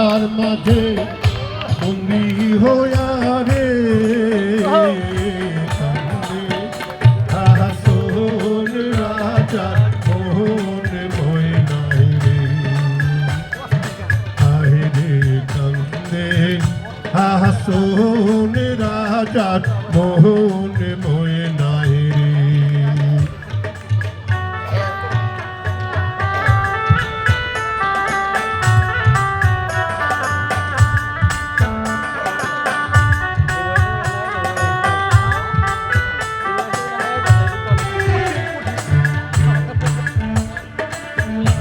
তার মাঝে বন্দি হইয়া রে। মোহন মোহন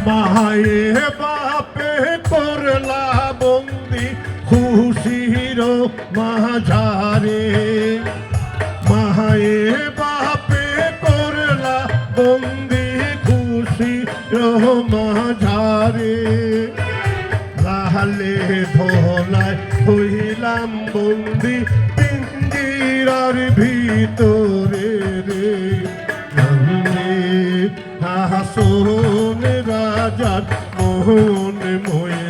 মায়ে বাপে করলা বন্দি, খুশির মাঝারে। মায়ে বাপে করলা বন্দি, খুশির মাঝারে। লালে ধোলায় হইলাম বন্দি, পিঞ্জিরার ভিতরে রে। হাসন রাজার মোহন ময়নায়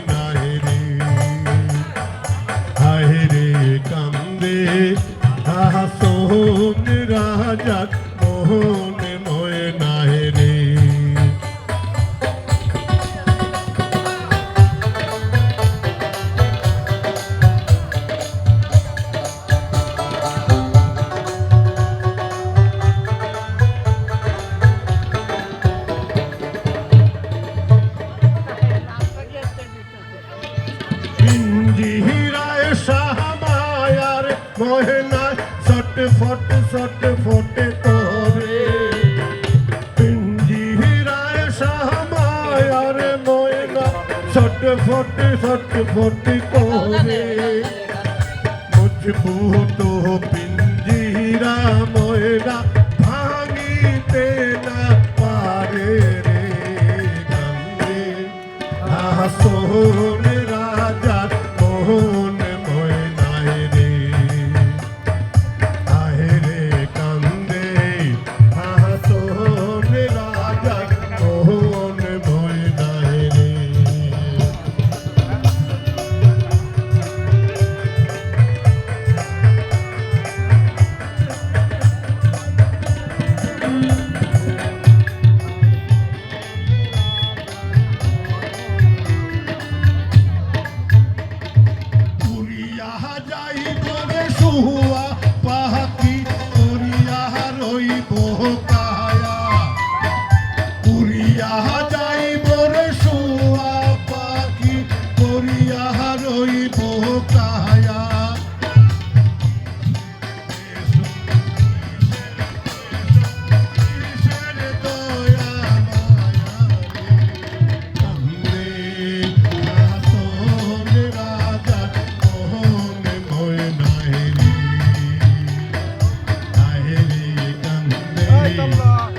মহেনায় সট ফট সট ফটে করে। পিঞ্জিরায় সাহামায়ার ময়না সট ফট সট ফট করে। মজবুত পিঞ্জিরা ময়না, ভাঙিতে না পারে রে গঙ্গে। হাসন রাজা মোহন আল্লাহ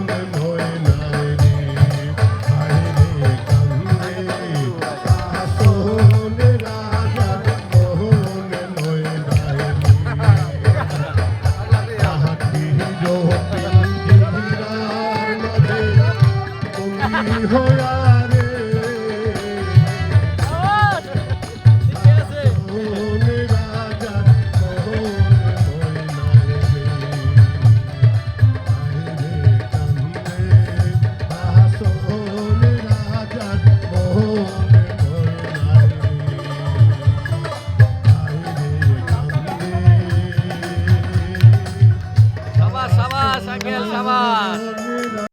বন্দি